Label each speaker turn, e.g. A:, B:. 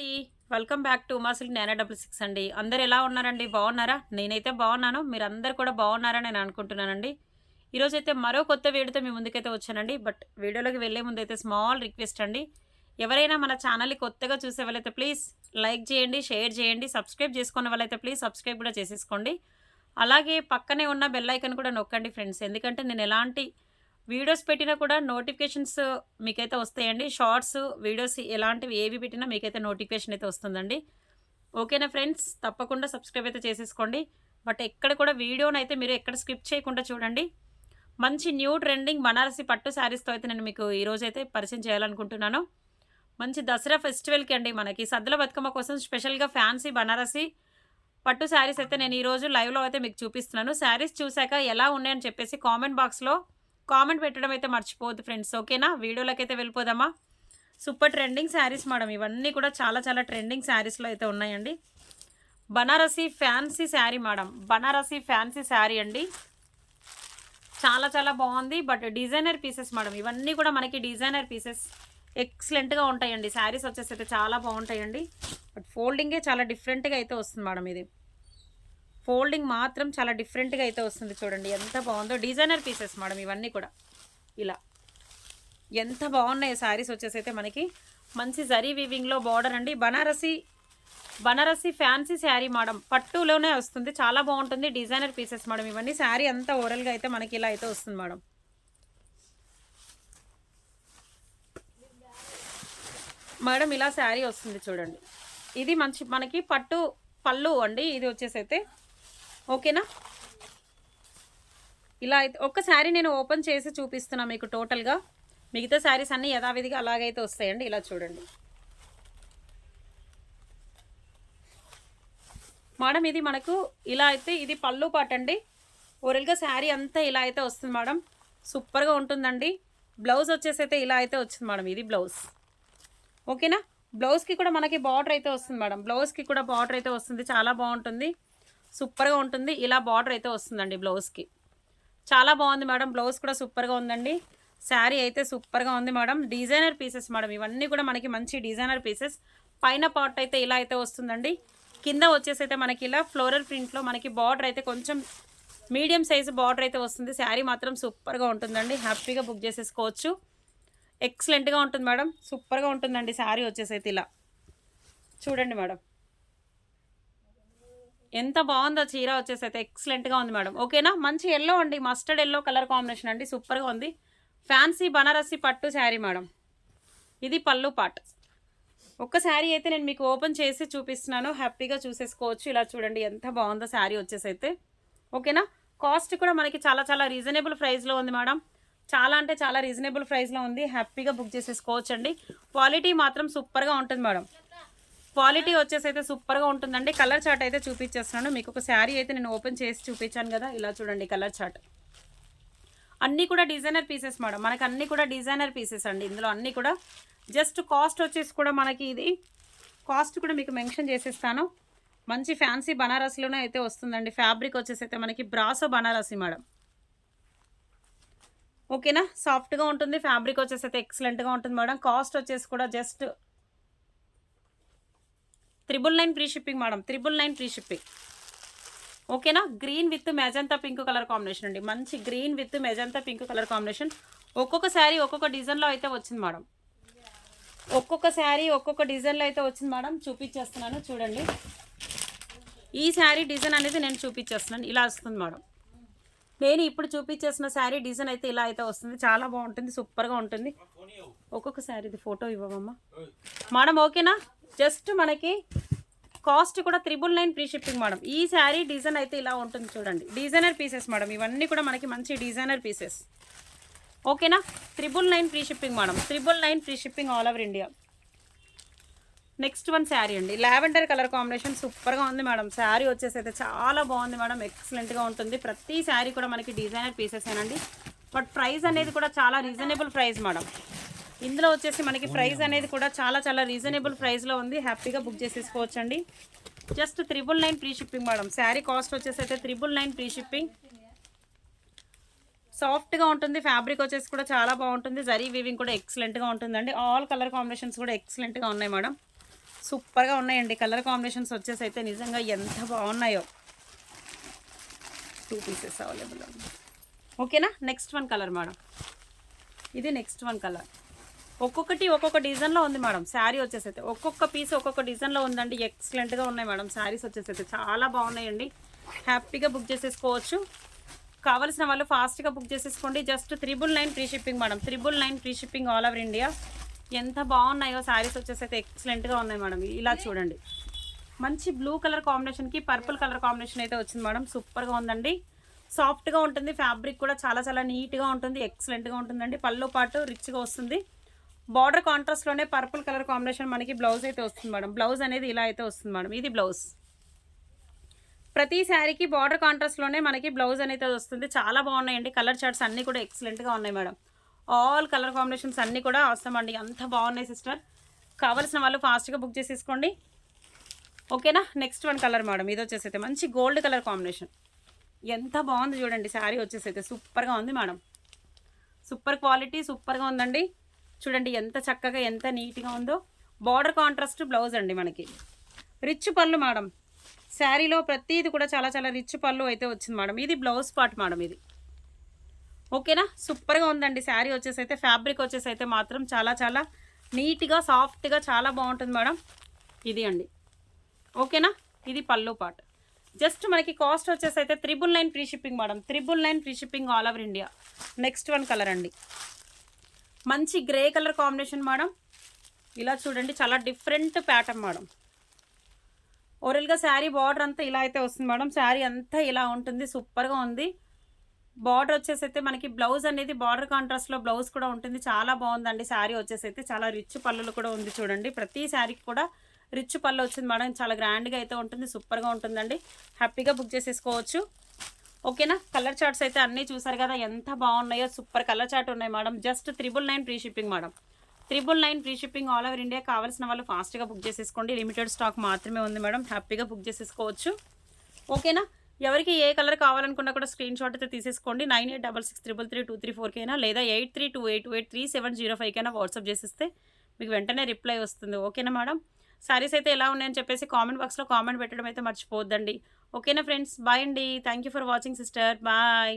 A: అండి welcome back to ఉమాసిల్ నేనే double six అండి. అందరు ఎలా ఉన్నారండి? బాగున్నారా? నేనైతే బాగున్నాను. మీరు అందరు కూడా బాగున్నారని నేను అనుకుంటున్నానండి. ఈరోజు అయితే మరో కొత్త వీడియోతో మీ ముందుకైతే వచ్చానండి. బట్ వీడియోలోకి వెళ్ళే ముందు అయితే స్మాల్ రిక్వెస్ట్ అండి. ఎవరైనా మన ఛానల్ని కొత్తగా చూసే వాళ్ళైతే ప్లీజ్ లైక్ చేయండి షేర్ చేయండి సబ్స్క్రైబ్ చేసుకున్న వాళ్ళైతే ప్లీజ్ సబ్స్క్రైబ్ కూడా చేసేసుకోండి. అలాగే పక్కనే ఉన్న బెల్ ఐకన్ కూడా నొక్కండి ఫ్రెండ్స్ ఎందుకంటే నేను ఎలాంటి వీడియోస్ పెట్టినా కూడా నోటిఫికేషన్స్ మీకైతే వస్తాయండి. షార్ట్స్ వీడియోస్ ఎలాంటివి ఏవి పెట్టినా మీకైతే నోటిఫికేషన్ అయితే వస్తుందండి. ఓకేనా ఫ్రెండ్స్? తప్పకుండా సబ్స్క్రైబ్ అయితే చేసేసుకోండి. బట్ ఎక్కడ కూడా వీడియోని అయితే మీరు ఎక్కడ స్కిప్ చేయకుండా చూడండి. మంచి న్యూ ట్రెండింగ్ బనారసి పట్టు శారీస్తో అయితే నేను మీకు ఈరోజు అయితే పరిచయం చేయాలనుకుంటున్నాను. మంచి దసరా ఫెస్టివల్కి అండి మనకి. సద్దుల బతుకమ్మ కోసం స్పెషల్గా ఫ్యాన్సీ బనారసి పట్టు శారీస్ అయితే నేను ఈరోజు లైవ్లో అయితే మీకు చూపిస్తున్నాను. శారీస్ చూశాక ఎలా ఉన్నాయని చెప్పేసి కామెంట్ బాక్స్లో కామెంట్ పెట్టడం అయితే మర్చిపోవద్దు ఫ్రెండ్స్ ఓకేనా? వీడియోలోకి అయితే వెళ్ళిపోదామా? సూపర్ ట్రెండింగ్ శారీస్ మేడం ఇవన్నీ కూడా చాలా చాలా ట్రెండింగ్ శారీస్లో అయితే ఉన్నాయండి. Banarasi fancy sari madam Banarasi fancy sari అండి. చాలా చాలా బాగుంది బట్ డిజైనర్ పీసెస్ మేడం ఇవన్నీ కూడా మనకి డిజైనర్ పీసెస్. ఎక్సలెంట్గా ఉంటాయండి శారీస్ వచ్చేసి అయితే చాలా బాగుంటాయండి. బట్ ఫోల్డింగే చాలా డిఫరెంట్గా అయితే వస్తుంది మేడం ఇది. ఫోల్డింగ్ మాత్రం చాలా డిఫరెంట్గా అయితే వస్తుంది చూడండి. ఎంత బాగుందో డిజైనర్ పీసెస్ మేడం ఇవన్నీ కూడా. ఇలా. ఎంత బాగున్నాయి శారీస్ వచ్చేసి అయితే మనకి. మంచి జరీ వీవింగ్లో బార్డర్ అండి. Banarasi Banarasi fancy sari madam. పట్టులోనే వస్తుంది. చాలా బాగుంటుంది డిజైనర్ పీసెస్ మేడం. ఇవన్నీ శారీ అంతా ఓరల్గా అయితే మనకి ఇలా అయితే వస్తుంది మేడం. మేడం ఇలా శారీ వస్తుంది చూడండి. ఇది మంచి మనకి పట్టు పళ్ళు అండి. ఇది వచ్చేసి అయితే ఓకేనా? ఇలా అయితే ఒక్క శారీ నేను ఓపెన్ చేసి చూపిస్తున్నా మీకు టోటల్గా. మిగతా శారీస్ అన్నీ యథావిధిగా అలాగైతే వస్తాయండి. ఇలా చూడండి. మేడం ఇది మనకు ఇలా అయితే ఇది పళ్ళు పాట అండి. ఓరల్గా శారీ అంతా ఇలా అయితే వస్తుంది మేడం. సూపర్గా ఉంటుందండి. బ్లౌజ్ వచ్చేసి అయితే ఇలా అయితే వచ్చింది మేడం ఇది బ్లౌజ్. ఓకేనా? బ్లౌజ్కి కూడా మనకి బార్డర్ అయితే వస్తుంది మేడం. బ్లౌజ్కి కూడా బార్డర్ అయితే వస్తుంది. చాలా బాగుంటుంది. సూపర్గా ఉంటుంది. ఇలా బార్డర్ అయితే వస్తుందండి బ్లౌజ్కి. చాలా బాగుంది మేడం. బ్లౌజ్ కూడా సూపర్గా ఉందండి. శారీ అయితే సూపర్గా ఉంది మేడం. Designer pieces madam. ఇవన్నీ కూడా మనకి మంచి డిజైనర్ పీసెస్. పైన పార్ట్ అయితే ఇలా అయితే వస్తుందండి. కింద వచ్చేసి అయితే మనకి ఇలా ఫ్లోరల్ ప్రింట్లో మనకి బార్డర్ అయితే కొంచెం మీడియం సైజు బార్డర్ అయితే వస్తుంది. శారీ మాత్రం సూపర్గా ఉంటుందండి. హ్యాపీగా బుక్ చేసేసుకోవచ్చు. ఎక్సలెంట్గా ఉంటుంది మేడం. సూపర్గా ఉంటుందండి శారీ వచ్చేసి అయితే ఇలా. చూడండి మేడం. ఎంత బాగుందో చీర వచ్చేసి అయితే ఎక్సలెంట్గా ఉంది మేడం. ఓకేనా? మంచి ఎల్లో అండి. మస్టర్డ్ ఎల్లో కలర్ కాంబినేషన్ అండి. సూపర్గా ఉంది. ఫ్యాన్సీ బనారసి పట్టు శారీ మేడం. ఇది పళ్ళు పాట్. ఒక్క శారీ అయితే నేను మీకు ఓపెన్ చేసి చూపిస్తున్నాను. హ్యాపీగా చూసేసుకోవచ్చు. ఇలా చూడండి ఎంత బాగుందో శారీ వచ్చేసి అయితే. ఓకేనా? కాస్ట్ కూడా మనకి చాలా చాలా రీజనబుల్ ప్రైస్లో ఉంది మేడం. చాలా అంటే చాలా రీజనబుల్ ప్రైస్లో ఉంది. హ్యాపీగా బుక్ చేసేసుకోవచ్చు అండి క్వాలిటీ మాత్రం సూపర్గా ఉంటుంది మేడం. క్వాలిటీ వచ్చేసి అయితే సూపర్గా ఉంటుందండి. కలర్ చార్ట్ అయితే చూపించేస్తున్నాను. మీకు ఒక శారీ అయితే నేను ఓపెన్ చేసి చూపించాను కదా. ఇలా చూడండి కలర్ చార్ట్. అన్నీ కూడా డిజైనర్ పీసెస్ మేడం. మనకి అన్నీ కూడా డిజైనర్ పీసెస్ అండి. ఇందులో అన్నీ కూడా జస్ట్ కాస్ట్ వచ్చేసి కూడా మనకి ఇది కాస్ట్ కూడా మీకు మెన్షన్ చేసేస్తాను. మంచి ఫ్యాన్సీ బనారస్లోనే అయితే వస్తుందండి. ఫ్యాబ్రిక్ వచ్చేసి అయితే మనకి బ్రాసో బనారసి మేడం. ఓకేనా? సాఫ్ట్గా ఉంటుంది. ఫ్యాబ్రిక్ వచ్చేసి అయితే ఎక్సలెంట్గా ఉంటుంది మేడం. కాస్ట్ వచ్చేసి కూడా just triple nine free shipping madam triple nine free shipping ఓకేనా green with magenta pink colour combination అండి. మంచి green with magenta pink colour combination ఒక్కొక్క శారీ ఒక్కొక్క డిజైన్లో అయితే వచ్చింది మేడం ఒక్కొక్క శారీ ఒక్కొక్క డిజైన్లో అయితే వచ్చింది మేడం చూపించేస్తున్నాను చూడండి. ఈ శారీ డిజైన్ అనేది నేను చూపించేస్తున్నాను ఇలా వస్తుంది మేడం నేను ఇప్పుడు చూపించేసిన శారీ డిజైన్ అయితే ఇలా అయితే వస్తుంది. చాలా బాగుంటుంది సూపర్గా ఉంటుంది. ఒక్కొక్క శారీది ఫోటో ఇవ్వమమ్మా మేడం ఓకేనా జస్ట్ మనకి కాస్ట్ కూడా triple nine free shipping madam. ఈ శారీ డిజైన్ అయితే ఇలా ఉంటుంది చూడండి. Designer pieces madam. ఇవన్నీ కూడా మనకి మంచి డిజైనర్ పీసెస్. ఓకేనా? Triple nine free shipping madam. Triple nine free shipping all over India. Next one sari అండి. లావెండర్ కలర్ కాంబినేషన్ సూపర్గా ఉంది మేడం. శారీ వచ్చేసి అయితే చాలా బాగుంది మేడం. ఎక్సలెంట్గా ఉంటుంది. ప్రతి శారీ కూడా మనకి డిజైనర్ పీసెస్ ఏనండి. బట్ ప్రైస్ అనేది కూడా చాలా రీజనబుల్ ప్రైస్ మేడం. ఇందులో వచ్చేసి మనకి ప్రైస్ అనేది కూడా చాలా చాలా రీజనబుల్ ప్రైస్లో ఉంది. హ్యాపీగా book చేసేసుకోవచ్చండి. Just triple nine free shipping madam sari cost వచ్చేసి అయితే త్రిబుల్ నైన్ ఫ్రీ షిప్పింగ్ సాఫ్ట్గా ఉంటుంది ఫ్యాబ్రిక్ వచ్చేసి కూడా చాలా బాగుంటుంది. జరీ వీవింగ్ కూడా ఎక్సలెంట్గా ఉంటుందండి. ఆల్ కలర్ కాంబినేషన్స్ కూడా ఎక్సలెంట్గా ఉన్నాయి మేడం సూపర్గా ఉన్నాయండి. కలర్ కాంబినేషన్స్ వచ్చేసి అయితే నిజంగా ఎంత బాగున్నాయో. టూ పీసెస్ అవైలబుల్ ఓకేనా నెక్స్ట్ వన్ కలర్ మేడం ఇది నెక్స్ట్ వన్ కలర్ ఒక్కొక్కటి ఒక్కొక్క డిజైన్లో ఉంది మేడం. శారీ వచ్చేసి అయితే ఒక్కొక్క పీస్ ఒక్కొక్క డిజైన్లో ఉందండి. ఎక్సలెంట్గా ఉన్నాయి మేడం. శారీస్ వచ్చేసి అయితే చాలా బాగున్నాయండి. హ్యాపీగా బుక్ చేసేసుకోవచ్చు. కావాల్సిన వాళ్ళు ఫాస్ట్గా బుక్ చేసేసుకోండి. Just triple nine free shipping madam. Triple nine free shipping all over India ఎంత బాగున్నాయో శారీస్ వచ్చేసి అయితే ఎక్సలెంట్గా ఉన్నాయి మేడం. ఇలా చూడండి. మంచి బ్లూ కలర్ కాంబినేషన్కి పర్పుల్ కలర్ కాంబినేషన్ అయితే వచ్చింది మేడం. సూపర్గా ఉందండి. సాఫ్ట్గా ఉంటుంది. ఫ్యాబ్రిక్ కూడా చాలా చాలా నీట్గా ఉంటుంది. ఎక్సలెంట్గా ఉంటుందండి. పళ్ళు పాటు రిచ్గా వస్తుంది. బార్డర్ కాంట్రాస్ట్లోనే పర్పుల్ కలర్ కాంబినేషన్ మనకి బ్లౌజ్ అయితే వస్తుంది మేడం. బ్లౌజ్ అనేది ఇలా అయితే వస్తుంది మేడం. ఇది బ్లౌజ్ ప్రతి శారీకి బార్డర్ కాంట్రాస్ట్లోనే మనకి బ్లౌజ్ అనేది వస్తుంది. చాలా బాగున్నాయండి. కలర్ చార్ట్స్ అన్నీ కూడా ఎక్సలెంట్గా ఉన్నాయి మేడం. ఆల్ కలర్ కాంబినేషన్స్ అన్నీ కూడా అవసరం అండి. అంత బాగున్నాయి సిస్టర్. కావాల్సిన వాళ్ళు ఫాస్ట్గా బుక్ చేసేసుకోండి. ఓకేనా నెక్స్ట్ వన్ కలర్ మేడం. ఇది వచ్చేసి అయితే మంచి గోల్డ్ కలర్ కాంబినేషన్ ఎంత బాగుంది చూడండి. శారీ వచ్చేసి అయితే సూపర్గా ఉంది మేడం. సూపర్ క్వాలిటీ సూపర్గా ఉందండి. చూడండి ఎంత చక్కగా ఎంత నీట్గా ఉందో. బార్డర్ కాంట్రాస్ట్ బ్లౌజ్ అండి మనకి. రిచ్ పళ్ళు మేడం శారీలో ప్రతిది కూడా చాలా చాలా రిచ్ పళ్ళు అయితే వచ్చింది మేడం ఇది బ్లౌజ్ పార్ట్ మేడం ఇది. ఓకేనా సూపర్గా ఉందండి. శారీ వచ్చేసి అయితే ఫ్యాబ్రిక్ వచ్చేసి అయితే మాత్రం చాలా చాలా నీట్గా సాఫ్ట్గా చాలా బాగుంటుంది మేడం ఇది అండి. ఓకేనా ఇది పళ్ళు పార్ట్ జస్ట్ మనకి కాస్ట్ వచ్చేసి అయితే triple nine free shipping madam triple nine free shipping all over India next one colour అండి. మంచి గ్రే కలర్ కాంబినేషన్ మేడం. ఇలా చూడండి చాలా డిఫరెంట్ ప్యాటర్న్ మేడం. ఓరల్గా శారీ బార్డర్ అంతా ఇలా అయితే వస్తుంది మేడం. శారీ అంతా ఇలా ఉంటుంది సూపర్గా ఉంది. బార్డర్ వచ్చేసి అయితే మనకి బ్లౌజ్ అనేది బార్డర్ కాంట్రాస్ట్లో బ్లౌజ్ కూడా ఉంటుంది. చాలా బాగుందండి శారీ వచ్చేసి అయితే. చాలా రిచ్ పళ్ళులు కూడా ఉంది చూడండి. ప్రతి శారీకి కూడా రిచ్ పళ్ళు వచ్చింది మేడం. చాలా గ్రాండ్గా అయితే ఉంటుంది సూపర్గా ఉంటుందండి. హ్యాపీగా బుక్ చేసేసుకోవచ్చు. ఓకేనా? కలర్ చార్ట్స్ అయితే అన్నీ చూసారు కదా ఎంత బాగున్నాయో సూపర్ కలర్ చార్ట్ ఉన్నాయి madam. Just triple nine free shipping madam. Triple nine free shipping all over India కావాల్సిన వాళ్ళు ఫాస్ట్గా బుక్ చేసేసుకోండి. లిమిటెడ్ స్టాక్ మాత్రమే ఉంది మేడం. హ్యాపీగా బుక్ చేసేసుకోవచ్చు. ఓకేనా? ఎవరికి ఏ కలర్ కావాలనుకున్నా కూడా స్క్రీన్ షాట్ అయితే తీసేసుకోండి. Nine eight double six triple three two three ఫోర్కైనా లేదా eight three two eight eight three seven zero ఫైవ్కైనా WhatsApp చేసిస్తే మీకు వెంటనే రిప్లై వస్తుంది. ఓకేనా మేడం? సారీస్ అయితే ఎలా ఉన్నాయని చెప్పేసి కామెంట్ బాక్స్లో కామెంట్ పెట్టడం అయితే మర్చిపోవద్దండి. ఓకేనా ఫ్రెండ్స్ బాయ్ అండి. Thank you for watching sister bye